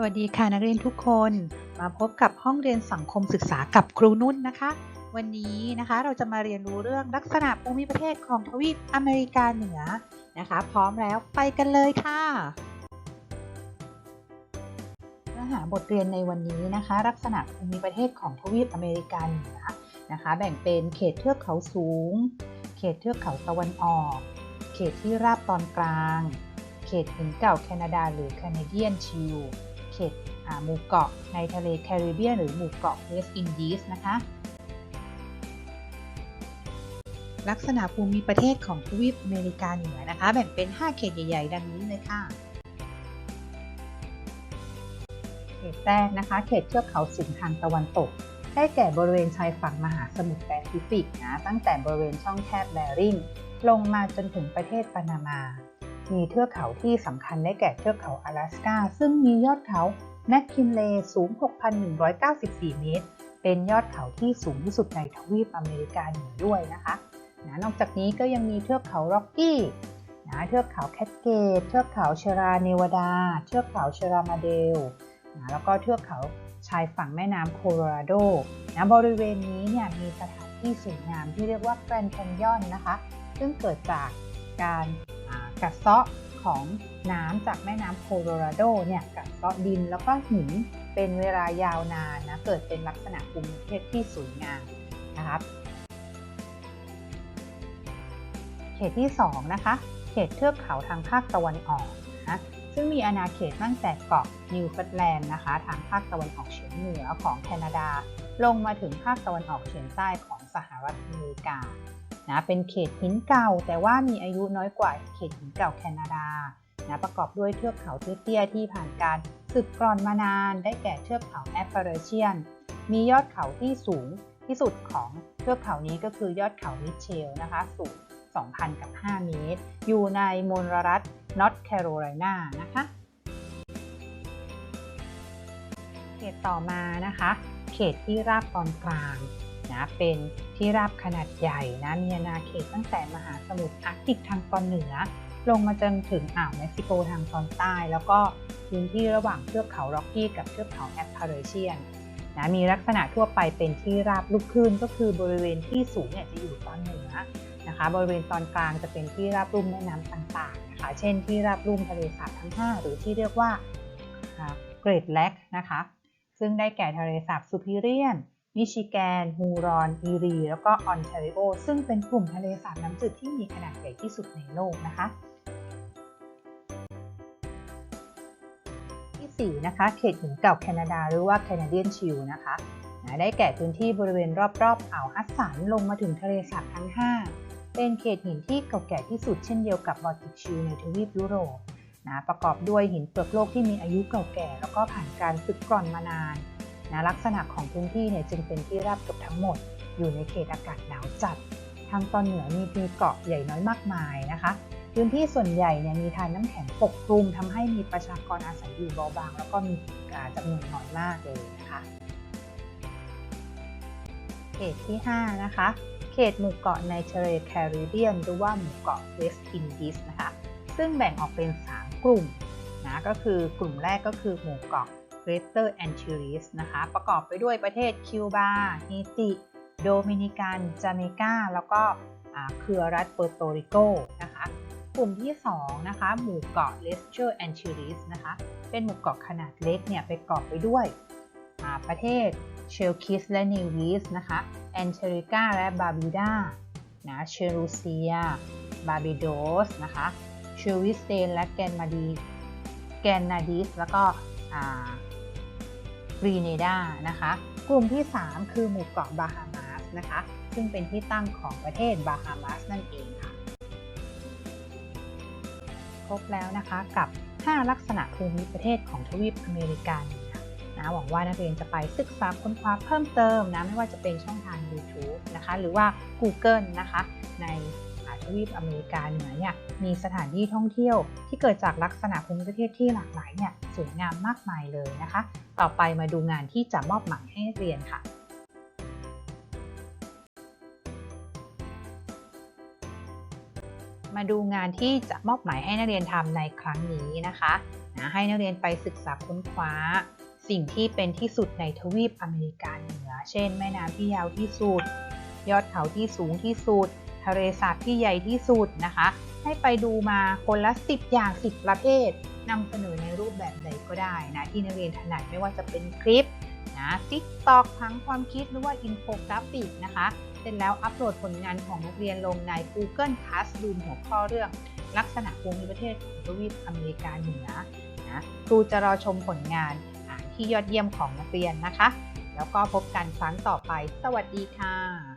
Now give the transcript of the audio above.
สวัสดีค่ะนักเรียนทุกคน มาพบกับห้องเรียนสังคมศึกษากับครูนุ่นนะคะ วันนี้นะคะเราจะมาเรียนรู้เรื่องลักษณะภูมิประเทศของทวีปอเมริกาเหนือนะคะ พร้อมแล้วไปกันเลยค่ะเนื้อหาบทเรียนในวันนี้นะคะ ลักษณะภูมิประเทศของทวีปอเมริกาเหนือนะคะ แบ่งเป็นเขตเทือกเขาสูง เขตเทือกเขาตะวันออก เขตที่ราบตอนกลาง เขตหินเก่าแคนาดาหรือแคนาเดียนชิล เขตหมู่เกาะในทะเลแคริบเบียนหรือหมู่เกาะเวสต์อินดีสนะคะลักษณะภูมิประเทศของทวีปอเมริกาเหนือนะคะ แบ่งเป็น 5 เขตใหญ่ ๆ ดังนี้เลยค่ะ เขตแรกนะคะ เขตเทือกเขาสูงทางตะวันตก ได้แก่บริเวณชายฝั่งมหาสมุทรแปซิฟิกนะ ตั้งแต่บริเวณช่องแคบแบริงลงมาจนถึงประเทศปานามา มีเทือกเขาที่สำคัญได้แก่เทือกเขา阿拉สกาซึ่งมียอดเขาแมคคินเลย์สูง 6,194 เมตร เป็นยอดเขาที่สูงที่สุดในทวีปอเมริกาเหนือด้วยนะคะนะนอกจากนี้ก็ยังมีเทือกเขาร็อกกี้นะเทือกเขาแคทเกต เทือกเขาเชราเนวาดา เทือกเขาเชรามาเดลนะแล้วก็เทือกเขาชายฝั่งแม่น้ำโคโลราโดนะบริเวณนี้เนี่ยมีสถานที่สวยงามที่เรียกว่าแกรนด์แคนยอนนะคะ ซึ่งเกิดจากการ กัดเซาะของน้ำจากแม่น้ำโคโลราโดเนี่ยกัดเซาะดินแล้วก็หินเป็นเวลายาวนานนะเกิดเป็นลักษณะภูมิประเทศที่สวยงามนะครับเขตที่ 2 นะคะ เขตเทือกเขาทางภาคตะวันออกนะซึ่งมีอาณาเขตตั้งแต่เกาะนิวฟัตแลนด์นะคะ ทางภาคตะวันออกเฉียงเหนือของแคนาดา ลงมาถึงภาคตะวันออกเฉียงใต้ของสหรัฐอเมริกา นะเป็นเขตหินเก่า แต่ว่ามีอายุน้อยกว่าเขตหินเก่าแคนาดานะประกอบด้วยเทือกเขาเตี้ยๆที่ผ่านการสึกกร่อนมานานได้แก่เทือกเขาแอปเปอร์เชียน มียอดเขาที่สูงที่สุดของเทือกเขานี้ก็คือยอดเขามิเชลนะคะสูง 2,000 กับ 5 เมตร อยู่ในมลรัฐนอร์ทแคโรไลนานะคะเขตต่อมานะคะ เขตที่ราบตอนกลาง นะเป็นที่ราบขนาดใหญ่นะมีอาณาเขตตั้งแต่มหาสมุทรอาร์กติกทางตอนเหนือ ลงมาจนถึงอ่าวเม็กซิโกทางตอนใต้ แล้วก็พื้นที่ระหว่างเทือกเขาร็อกกี้กับเทือกเขาแอปพาเรเชียนนะมีลักษณะทั่วไปเป็นที่ราบลูกคลื่นก็คือบริเวณที่สูงเนี่ยจะอยู่ตอนเหนือนะคะบริเวณตอนกลางจะเป็นที่ราบลุ่มแม่น้ำต่างๆนะคะเช่นที่ราบลุ่มทะเลสาบทั้ง 5 หรือที่เรียกว่าเกรดแลกนะคะ ซึ่งได้แก่ทะเลสาบซูพิเรียน มิชิแกนฮูรอน อีรี แล้วก็ออนแทริโอ ซึ่งเป็นกลุ่มทะเลสาบน้ำจืดที่มีขนาดใหญ่ที่สุดในโลกนะคะ ที่ 4 นะคะ เขตหินเก่าแคนาดาหรือว่าแคนาเดียนชิลนะคะนะได้แก่พื้นที่บริเวณรอบๆอ่าวฮัสสันลงมาถึงทะเลสาบทั้ง 5 เป็นเขตหินที่เก่าแก่ที่สุดเช่นเดียวกับบอลติกชิลในทวีปยุโรปนะประกอบด้วยหินเปลือกโลกที่มีอายุเก่าแก่ แล้วก็ผ่านการสึกกร่อนมานาน นะลักษณะของพื้นที่เนี่ยจึงเป็นที่ราบเกือบทั้งหมด อยู่ในเขตอากาศหนาวจัด ทางตอนเหนือมีมีเกาะใหญ่น้อยมากมายนะคะ พื้นที่ส่วนใหญ่เนี่ยมีทานน้ำแข็งปกคลุมทำให้มีประชากรอาศัยอยู่เบาบาง แล้วก็มีจำนวนน้อยมากเลยนะคะเขตที่ 5 นะคะ เขตหมู่เกาะในทะเลแคริบเบียนหรือว่าหมู่เกาะเวสต์อินดิสนะคะ ซึ่งแบ่งออกเป็น 3 กลุ่มนะ ก็คือกลุ่มแรกก็คือหมู่เกาะ Greater Antilles นะคะ ประกอบไปด้วยประเทศคิวบาเฮติ โดมินิกันจาเมกา แล้วก็เครือรัฐเปอร์โตริโกนะคะกลุ่มที่ 2 นะคะ หมู่เกาะ Lesser Antilles นะคะ เป็นหมู่เกาะขนาดเล็กเนี่ยไประกอบไปด้วยประเทศเชลคิสและนิวีสนะคะแอนเทริกาและบาบิดานะเชลูเซีย บาบิโดสนะคะเชลวิสเตนและแกนมาดีแกนนาดิส แล้วก็ รีเนดานะคะ กลุ่มที่ 3 คือหมู่เกาะบาฮามาสนะคะ ซึ่งเป็นที่ตั้งของประเทศบาฮามาสนั่นเองค่ะ ครบแล้วนะคะกับ 5 ลักษณะภูมิประเทศของทวีปอเมริกานะหวังว่านักเรียนจะไปศึกษาค้นคว้าเพิ่มเติมนะไม่ว่าจะเป็นช่องทาง YouTube นะคะ หรือว่า Google นะคะใน ทวีปอเมริกาเหนือเนี่ยมีสถานที่ท่องเที่ยว ที่เกิดจากลักษณะภูมิประเทศที่หลากหลายเนี่ยสวยงามมากมายเลยนะคะ ต่อไปมาดูงานที่จะมอบหมายให้เรียนค่ะมาดูงานที่จะมอบหมายให้นักเรียนทำในครั้งนี้นะคะนะให้นักเรียนไปศึกษาค้นคว้า สิ่งที่เป็นที่สุดในทวีปอเมริกาเหนือ เช่น แม่น้ำที่ยาวที่สุด ยอดเขาที่สูงที่สุด ทะเลสาบที่ใหญ่ที่สุดนะคะ ให้ไปดูมาคนละ 10 อย่าง 10 ประเภทนำเสนอในรูปแบบใดก็ได้นะที่นักเรียนถนัดไม่ว่าจะเป็นคลิปนะติ๊กตอกพังความคิดหรือว่าอินโฟกราฟิกนะคะ เสร็จแล้วอัปโหลดผลงานของนักเรียนลงใน Google Classroom หัวข้อเรื่องลักษณะภูมิประเทศของทวีปอเมริกาเหนือนะครูจะรอชมผลงานอ่านที่ยอดเยี่ยมของนักเรียนนะคะ แล้วก็พบกันครั้งต่อไป สวัสดีค่ะ